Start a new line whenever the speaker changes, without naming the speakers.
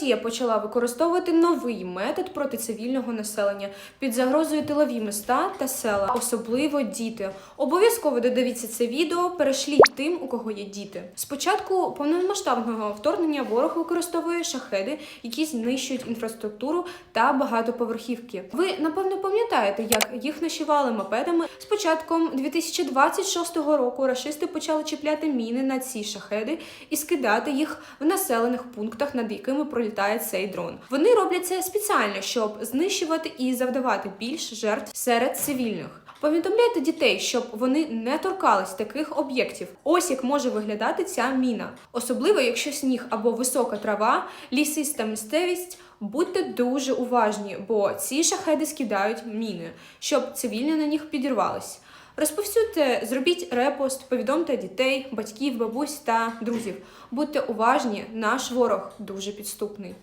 Росія почала використовувати новий метод проти цивільного населення під загрозою тилові міста та села, особливо діти. Обов'язково додивіться це відео, перешліть тим, у кого є діти. Спочатку повномасштабного вторгнення ворог використовує шахеди, які знищують інфраструктуру та багатоповерхівки. Ви напевно пам'ятаєте, як їх нашивали мопедами. З початком 2026 року рашисти почали чіпляти міни на ці шахеди і скидати їх в населених пунктах, над якими пролітає цей дрон. Вони роблять це спеціально, щоб знищувати і завдавати більш жертв серед цивільних. Повідомляйте дітей, щоб вони не торкались таких об'єктів. Ось як може виглядати ця міна, особливо якщо сніг або висока трава, лісиста місцевість. Будьте дуже уважні, бо ці шахеди скидають міни, щоб цивільні на них підірвались. Розповсюдьте, зробіть репост, повідомте дітей, батьків, бабусь та друзів. Будьте уважні, наш ворог дуже підступний.